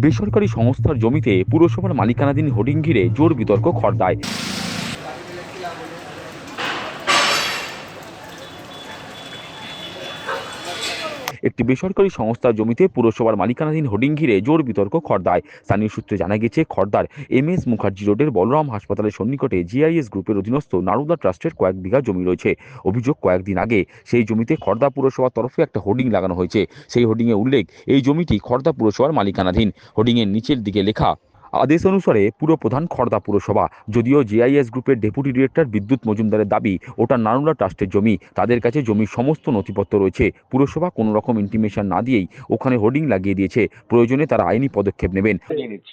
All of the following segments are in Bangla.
বেসরকারি সংস্থার জমিতে পুরসভার মালিকানাধীন হোর্ডিং ঘিরে জোর বিতর্ক খড়দায় একটি বেসরকারি সংস্থার জমিতে পুরসভার মালিকানাধীন হোর্ডিং ঘিরে জোর বিতর্ক খর্দায়। স্থানীয় সূত্রে জানা গেছে, খর্দার এম এস মুখার্জি রোডের বলরাম হাসপাতালের সন্নিকটে জিআইএস গ্রুপের অধীনস্থ নারুদা ট্রাস্টের কয়েক বিঘা জমি রয়েছে। অভিযোগ, কয়েকদিন আগে সেই জমিতে খর্দা পুরসভার তরফে একটা হোর্ডিং লাগানো হয়েছে। সেই হোর্ডিংয়ে উল্লেখ, এই জমিটি খর্দা পুরসভার মালিকানাধীন। হোর্ডিংয়ের নিচের দিকে লেখা আদেশ অনুসারে পুরপ্রধান খড়দা পুরসভা যদিও জিআইএস গ্রুপের ডেপুটি ডিরেক্টর বিদ্যুৎ মজুমদারের দাবি ওটা নানুলা ট্রাস্টের জমি তাদের কাছে জমির সমস্ত নথিপত্র রয়েছে। পুরসভা কোনো রকম ইন্টিমেশন না দিয়েই ওখানে হোর্ডিং লাগিয়ে দিয়েছে। প্রয়োজনে তারা আইনি পদক্ষেপ নেবেন।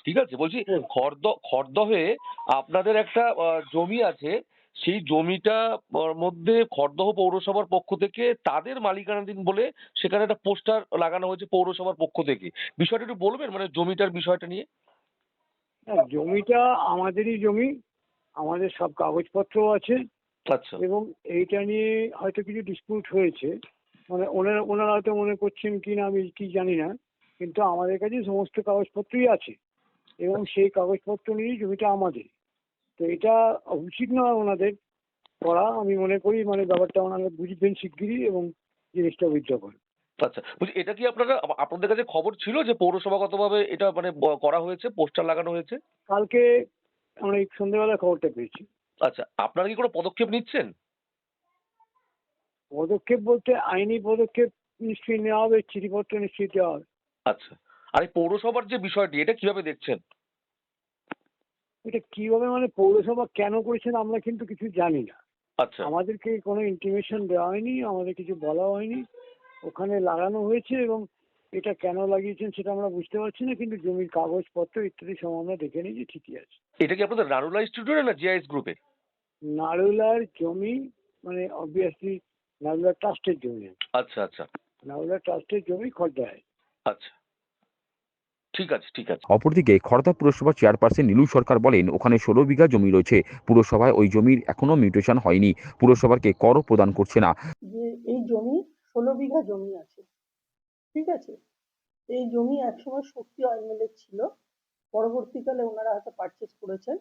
ঠিক আছে বলছি খর্দ খর্দহে আপনাদের একটা আহ, জমি আছে সেই জমিটা মধ্যে খর্দহ পৌরসভার পক্ষ থেকে তাদের মালিকানাধীন বলে সেখানে একটা পোস্টার লাগানো হয়েছে পৌরসভার পক্ষ থেকে। বিষয়টা একটু বলবেন মানে জমিটার বিষয়টা নিয়ে? হ্যাঁ জমিটা আমাদেরই জমি আমাদের সব কাগজপত্র আছে আচ্ছা। এবং এইটা নিয়ে হয়তো কিছু ডিসপিউট হয়েছে। মানে ওনারা ওনারা হয়তো মনে করছেন কি না আমি কি জানি না কিন্তু আমাদের কাছে সমস্ত কাগজপত্রই আছে এবং সেই কাগজপত্র নিয়েই জমিটা আমাদের। তো এটা উচিত নয় ওনাদের করা। আমি মনে করি মানে ব্যাপারটা ওনারা বুঝবেন শিগগিরই এবং জিনিসটা উইথড্র করেন আচ্ছা বলছি এটা কি আপনারা আপনাদের কাছে খবর ছিল যে পৌরসভাগতভাবে এটা মানে করা হয়েছে পোস্টার লাগানো হয়েছে? কালকে আমরা এই সন্ধ্যেবেলা খবরটা পেয়েছি। আচ্ছা আপনারা কি কোনো পদক্ষেপ নিচ্ছেন? পদক্ষেপ বলতে আইনি পদক্ষেপ নিশ্চয়ই নেওয়া হবে চিঠিপত্র নিশ্চয়ই দেওয়া হবে। আচ্ছা আর এই পৌরসভার যে বিষয়টি এটা কীভাবে দেখছেন? এটা কীভাবে মানে পৌরসভা কেন করেছেন আমরা কিন্তু কিছু জানি না। আচ্ছা। আমাদেরকে কোনো ইন্টিমেশন দেওয়া হয়নি আমাদের কিছু বলা হয়নি। ওখানে লাগানো হয়েছে এবং এটা কেন লাগিয়েছেন সেটা আমরা বুঝতে পারছি না কিন্তু জমির কাগজপত্র ইত্যাদি সব আমরা দেখে নিয়েছি ঠিকই আছে। এটা কি আপনাদের রানুলা ইনস্টিটিউটে না জিআইএস গ্রুপে? নারুলার জমি মানে অবভিয়াসলি নারুলার ট্রাস্টের জমি। আচ্ছা আচ্ছা। নারুলার ট্রাস্টের জমি খরদায় আচ্ছা। ঠিক আছে ঠিক আছে। অপরদিকে খড়দা পুরসভার চেয়ারপারসন নীলু সরকার বলেন ওখানে ষোলো বিঘা জমি রয়েছে পুরসভায় ওই জমির এখনও মিউটেশন হয়নি পুরসভাকে করও প্রদান করছে না। যে এই জমি ষোলো বিঘা জমি আছে। ঠিক আছে? এই জমি একসময় শক্তি অয়েলমিলের ছিল। পরবর্তীকালে ওনারা হয়তো পারচেস করেছেন।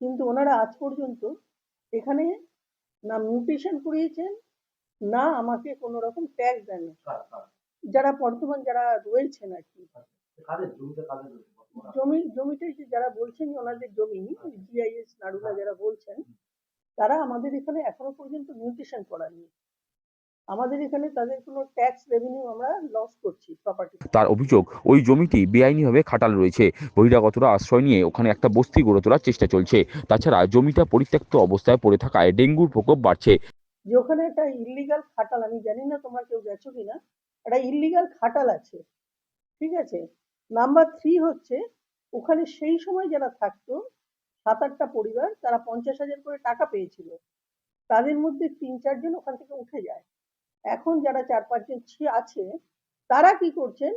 কিন্তু ওনারা আজ পর্যন্ত এখানে না মিউটেশন করিয়েছেন না আমাকে কোনো রকম ট্যাক্স দেন যারা বর্তমান যারা রয়েছেন আর কি। জমি জমিটা যারা বলছেন ওনাদের জমি জিআইএস নাড়ুলা যারা বলছেন তারা আমাদের এখানে এখনও পর্যন্ত মিউটেশন করাননি। আমাদের এখানে তাদের কোনো ট্যাক্স রেভিনিউ আমরা লস করছি প্রপার্টি তার অভিযোগ ওই জমিটি বেআইনিভাবে খাটাল রয়েছে। বহিরাগতরা আশ্রয় নিয়ে ওখানে একটা বস্তি গড়ে তোলার চেষ্টা চলছে। তাছাড়া জমিটা পরিত্যক্ত অবস্থায় পড়ে থাকায় ডেঙ্গুর প্রকোপ বাড়ছে। যে ওখানে একটা ইল্লিগাল খাটাল আমি জানি না তোমরা কেউ গেছো কিনা একটা ইল্লিগাল খাটাল আছে ঠিক আছে? নাম্বার থ্রি হচ্ছে ওখানে সেই সময় যারা থাকতো সাত আটটা পরিবার তারা পঞ্চাশ হাজার করে টাকা পেয়েছিল। তাদের মধ্যে তিন চারজন ওখান থেকে উঠে যায়। এখন যারা চার পাঁচজন আছে, তারা কি করছেন?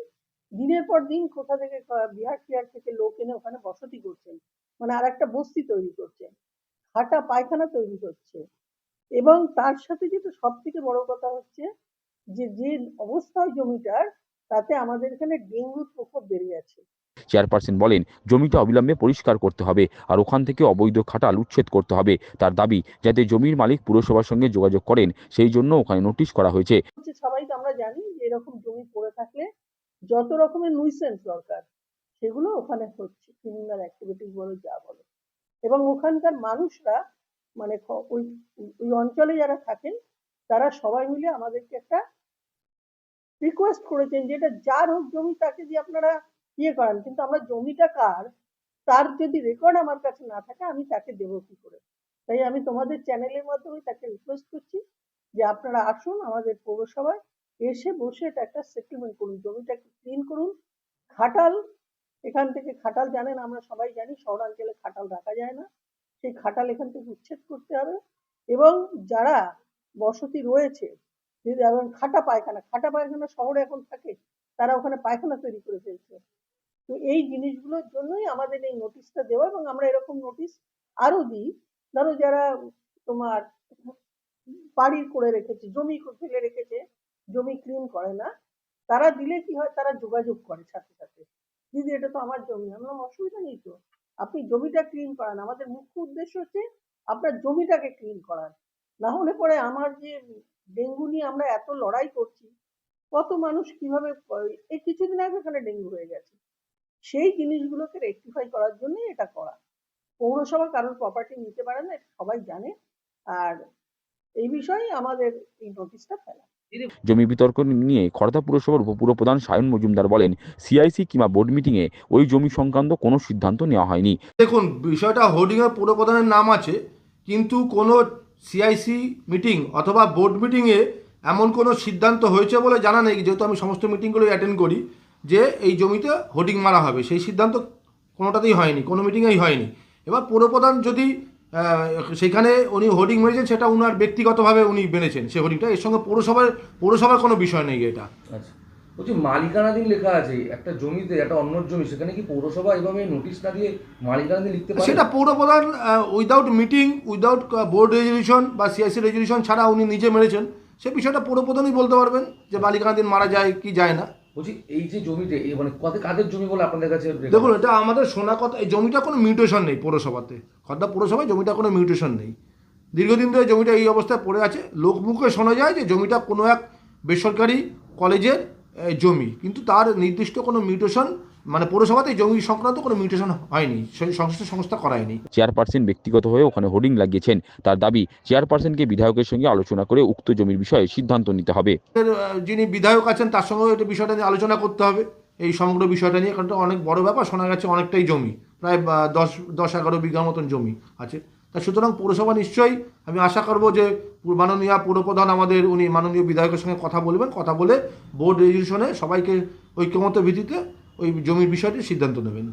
দিনের পর দিন কোথা থেকে বিহার টিহার থেকে লোক এনে ওখানে বসতি করছেন। মানে আর একটা বস্তি তৈরি করছেন। খাটা পায়খানা তৈরি করছে এবং তার সাথে যেটা সব থেকে বড় কথা হচ্ছে যে যে অবস্থায় জমিটার, তাতে আমাদের এখানে ডেঙ্গুর প্রকোপ বেড়ে যাচ্ছে চেয়ারপারসন বলেন, জমিটা অবিলম্বে পরিষ্কার করতে হবে আর ওখান থেকে অবৈধ খাটাল উচ্ছেদ করতে হবে। তার দাবি, যাতে জমির মালিক পুরসভার সঙ্গে যোগাযোগ করেন, সেই জন্য ওখানে নোটিশ করা হয়েছে। সবাই আমরা জানি যে এরকম জমি পড়ে থাকলে যত রকমের নুইসেন্স দরকার, সেগুলো ওখানে হচ্ছে ক্রিমিনাল অ্যাক্টিভিটিস বলো, যা বলো। এবং ওখানকার মানুষরা মানে ওই ওই অঞ্চলে যারা থাকেন, তারা সবাই মিলে আমাদেরকে একটা রিকোয়েস্ট করেছেন যে এটা যার হোক জমি, তাকে দিয়ে আপনারা ইয়ে করেন, কিন্তু আমরা জমিটা কার, তার যদি রেকর্ড আমার কাছে না থাকে, আমি তাকে দেবো কি করে? তাই আমি তোমাদের চ্যানেলের মাধ্যমে তাকে রিকোয়েস্ট করছি যে আপনারা আসুন আমাদের পৌরসভায়, এসে বসে এটা একটা সেটেলমেন্ট করুন জমিটাকে ক্লিন করুন। খাটাল, এখান থেকে খাটাল জানেন, আমরা সবাই জানি, শহরাঞ্চলে খাটাল রাখা যায় না। সেই খাটাল এখান থেকে উচ্ছেদ করতে হবে এবং যারা বসতি রয়েছে যেমন খাটা পায়খানা খাটা পায়খানা শহরে এখন থাকে, তারা ওখানে পায়খানা তৈরি করে ফেলছে। তো এই জিনিসগুলোর জন্যই আমাদের এই নোটিশটা দেওয়া এবং আমরা এরকম নোটিশ আরও দিই। ধরো যারা তোমার বাড়ি করে রেখেছে, জমি ফেলে রেখেছে, জমি ক্লিন করে না, তারা দিলে কি হয়? তারা যোগাযোগ করে সাথে সাথে। দিদি, এটা তো আমার জমি। আমি বললাম, অসুবিধা নেই তো। আপনি জমিটা ক্লিন করান। আমাদের মুখ্য উদ্দেশ্য হচ্ছে আপনার জমিটাকে ক্লিন করান না হলে পরে আমার যে ডেঙ্গু নিয়ে আমরা এত লড়াই করছি, কত মানুষ কীভাবে এই কিছুদিন আগে এখানে ডেঙ্গু হয়ে গেছে। সেই জিনিসগুলোকে রেকটিফাই করার জন্যই এটা করা। পৌরসভা কারোর প্রপার্টি নিতে পারে না এটা সবাই জানে। আর এই বিষয়ে আমাদের এই নোটিশটা ফেলা। জমি বিতর্ক নিয়ে খড়দা পুরসভার উপপুরপ্রধান সায়ন মজুমদার বলেন সিআইসি কিংবা বোর্ড মিটিংয়ে ওই জমি সংক্রান্ত কোনো সিদ্ধান্ত নেওয়া হয়নি। দেখুন বিষয়টা হোর্ডিংয়ে পুরপ্রধানের নাম আছে কিন্তু কোনো সিআইসি মিটিং অথবা বোর্ড মিটিংয়ে এমন কোনো সিদ্ধান্ত হয়েছে বলে জানা নেই যেহেতু আমি সমস্ত মিটিংগুলোই অ্যাটেন্ড করি। যে এই জমিতে হোর্ডিং মারা হবে। সেই সিদ্ধান্ত কোনোটাতেই হয়নি কোনো মিটিংয়েই হয়নি। এবার পুরপ্রধান যদি সেখানে উনি হোর্ডিং মেরেছেন সেটা উনার ব্যক্তিগতভাবে উনি মেনেছেন সেই হোর্ডিংটা। এর সঙ্গে পৌরসভার পৌরসভার কোনো বিষয় নেই এটা। আচ্ছা। বলছি মালিকানাধীন লেখা আছে একটা জমিতে একটা অন্য জমি সেখানে কি পৌরসভা এভাবে নোটিশ না দিয়ে মালিকানাধীন লিখতে পারে? সেটা পৌরপ্রধান without meeting without board resolution বা সিআইসি রেজলিউশন ছাড়া উনি নিজে মেরেছেন। সে বিষয়টা পৌরপ্রধানই বলতে পারবেন যে মালিকানাধীন মারা যায় কি যায় না। বলছি, এই যে জমিতে, এই মানে কত কাদের জমি বলে আপনাদের কাছে দেখুন, এটা আমাদের শোনা কথা, এই জমিটা কোনো মিউটেশন নেই পৌরসভাতে। খর্দা পৌরসভায় জমিটা কোনো মিউটেশন নেই। দীর্ঘদিন ধরে জমিটা এই অবস্থায় পড়ে আছে। লোকমুখে শোনা যায় যে জমিটা কোনো এক বেসরকারি কলেজের জমি। কিন্তু তার নির্দিষ্ট কোনো মিউটেশন মানে পৌরসভাতে জমি সংক্রান্ত কোনো মিউটেশন হয়নি সংশ্লিষ্ট সংস্থা করায়নি। চেয়ারপারসন ব্যক্তিগত হয়ে ওখানে হোর্ডিং লাগিয়েছেন। তার দাবি চেয়ারপারসনকে বিধায়কের সঙ্গে আলোচনা করে উক্ত জমির বিষয়ে সিদ্ধান্ত নিতে হবে। যিনি বিধায়ক আছেন তার সঙ্গেও এটা বিষয়টা নিয়ে আলোচনা করতে হবে। এই সমগ্র বিষয়টা নিয়ে কারণ অনেক বড় ব্যাপার শোনা গেছে অনেকটাই জমি প্রায় দশ দশ এগারো বিঘার মতন জমি আছে। তা সুতরাং পৌরসভা নিশ্চয়ই আমি আশা করব যে মাননীয় পুরপ্রধান আমাদের উনি মাননীয় বিধায়কের সঙ্গে কথা বলবেন কথা বলে বোর্ড রেজলিউশনে সবাইকে ঐক্যমত ভিত্তিতে ওই জমির বিষয়টি সিদ্ধান্ত নেবেন।